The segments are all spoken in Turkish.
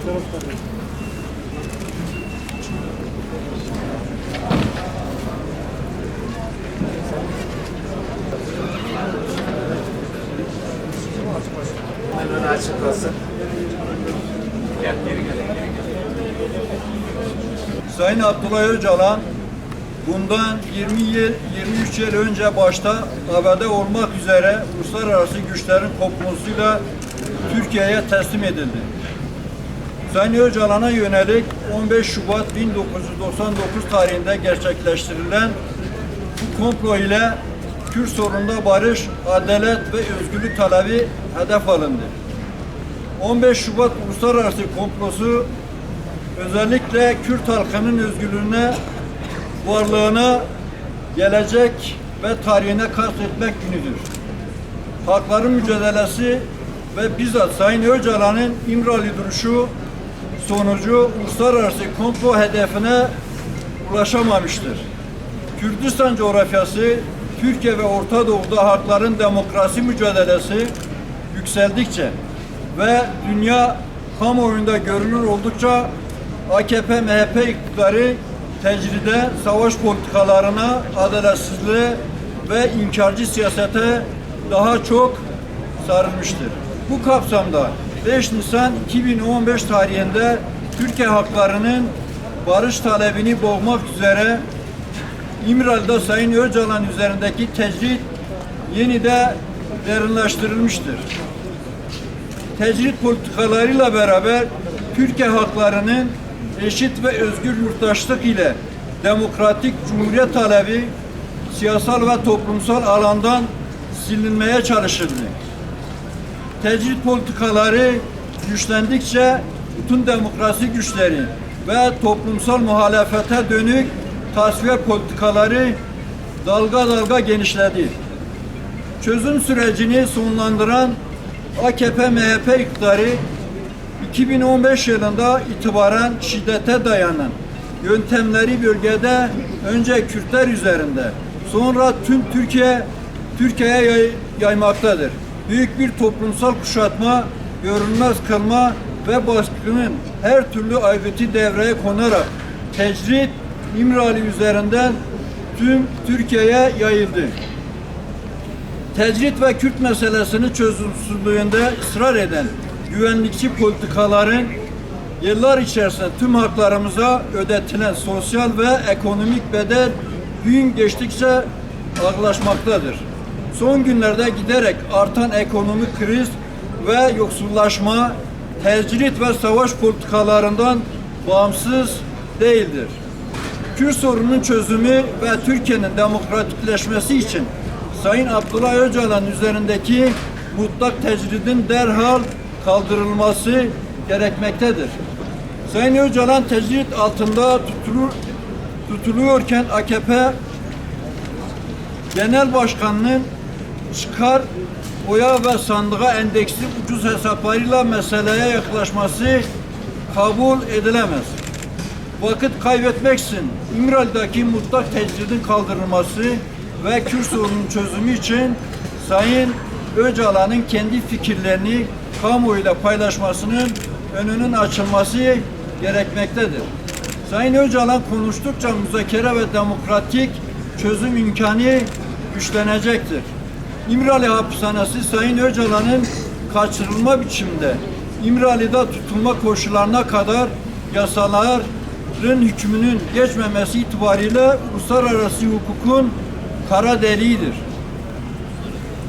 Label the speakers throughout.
Speaker 1: Hemen.
Speaker 2: Sayın Abdullah Öcalan bundan 20 yıl, 23 yıl önce başta ABD olmak üzere uluslararası güçlerin kopmasıyla Türkiye'ye teslim edildi. Sayın Öcalan'a yönelik 15 Şubat 1999 tarihinde gerçekleştirilen bu komplo ile Kürt sorununda barış, adalet ve özgürlük talebi hedef alındı. 15 Şubat Uluslararası komplosu özellikle Kürt halkının özgürlüğüne, varlığına, gelecek ve tarihine kastetmek günüdür. Hakların mücadelesi ve bizzat Sayın Öcalan'ın İmralı duruşu sonucu uluslararası komplo hedefine ulaşamamıştır. Kürdistan coğrafyası, Türkiye ve Orta Doğu'da hakların demokrasi mücadelesi yükseldikçe ve dünya kamuoyunda görünür oldukça AKP MHP iktidarı tecride savaş politikalarına, adaletsizliğe ve inkarcı siyasete daha çok sarılmıştır. Bu kapsamda 5 Nisan 2015 tarihinde Türkiye haklarının barış talebini boğmak üzere İmralı'da Sayın Öcalan üzerindeki tecrit yeni de derinleştirilmiştir. Tecrit politikalarıyla beraber Türkiye haklarının eşit ve özgür yurttaşlık ile demokratik cumhuriyet talebi siyasal ve toplumsal alandan silinmeye çalışıldı. Tecrit politikaları güçlendikçe bütün demokrasi güçleri ve toplumsal muhalefete dönük tasfiye politikaları dalga dalga genişledi. Çözüm sürecini sonlandıran AKP-MHP iktidarı 2015 yılında itibaren şiddete dayanan yöntemleri bölgede önce Kürtler üzerinde sonra tüm Türkiye Türkiye'ye yay- yaymaktadır. Büyük bir toplumsal kuşatma, görünmez kılma ve baskının her türlü aygıtı devreye konarak tecrit İmralı üzerinden tüm Türkiye'ye yayıldı. Tecrit ve Kürt meselesini çözümsüzlüğünde ısrar eden güvenlikçi politikaların yıllar içerisinde tüm haklarımıza ödetilen sosyal ve ekonomik bedel gün geçtikçe ağırlaşmaktadır. Son günlerde giderek artan ekonomik kriz ve yoksullaşma tecrit ve savaş politikalarından bağımsız değildir. Kürt sorunun çözümü ve Türkiye'nin demokratikleşmesi için Sayın Abdullah Öcalan üzerindeki mutlak tecridin derhal kaldırılması gerekmektedir. Sayın Öcalan tecrit altında tutulur, tutuluyorken AKP Genel Başkanı'nın çıkar oya ve sandığa endeksli ucuz hesaplarıyla meseleye yaklaşması kabul edilemez vakit kaybetmeksin İmralı'daki mutlak tecridin kaldırılması ve Kürt sorunun çözümü için Sayın Öcalan'ın kendi fikirlerini kamuoyuyla paylaşmasının önünün açılması gerekmektedir. Sayın Öcalan konuştukça müzakere ve demokratik çözüm imkanı güçlenecektir. İmralı hapishanesi Sayın Öcalan'ın kaçırılma biçimde İmralı'da tutulma koşullarına kadar yasaların hükmünün geçmemesi itibariyle uluslararası hukukun kara deliğidir.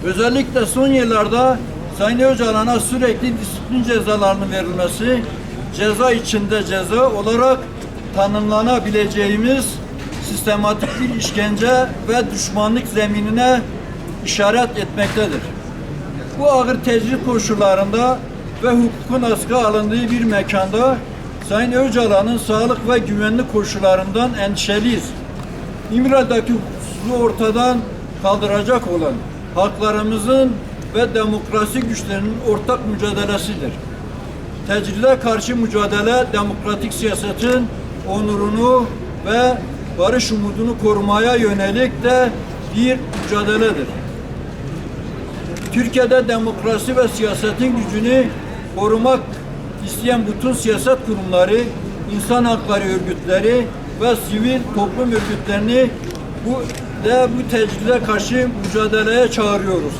Speaker 2: Özellikle son yıllarda Sayın Öcalan'a sürekli disiplin cezalarının verilmesi, ceza içinde ceza olarak tanımlanabileceğimiz sistematik bir işkence ve düşmanlık zeminine işaret etmektedir. Bu ağır tecrit koşullarında ve hukukun askı alındığı bir mekanda Sayın Öcalan'ın sağlık ve güvenlik koşullarından endişeliyiz. İmralı'daki hukuksuzluğu ortadan kaldıracak olan haklarımızın ve demokrasi güçlerinin ortak mücadelesidir. Tecride karşı mücadele demokratik siyasetin onurunu ve barış umudunu korumaya yönelik de bir mücadeledir. Türkiye'de demokrasi ve siyasetin gücünü korumak isteyen bütün siyaset kurumları, insan hakları örgütleri ve sivil toplum örgütlerini bu de bu tecride karşı mücadeleye çağırıyoruz.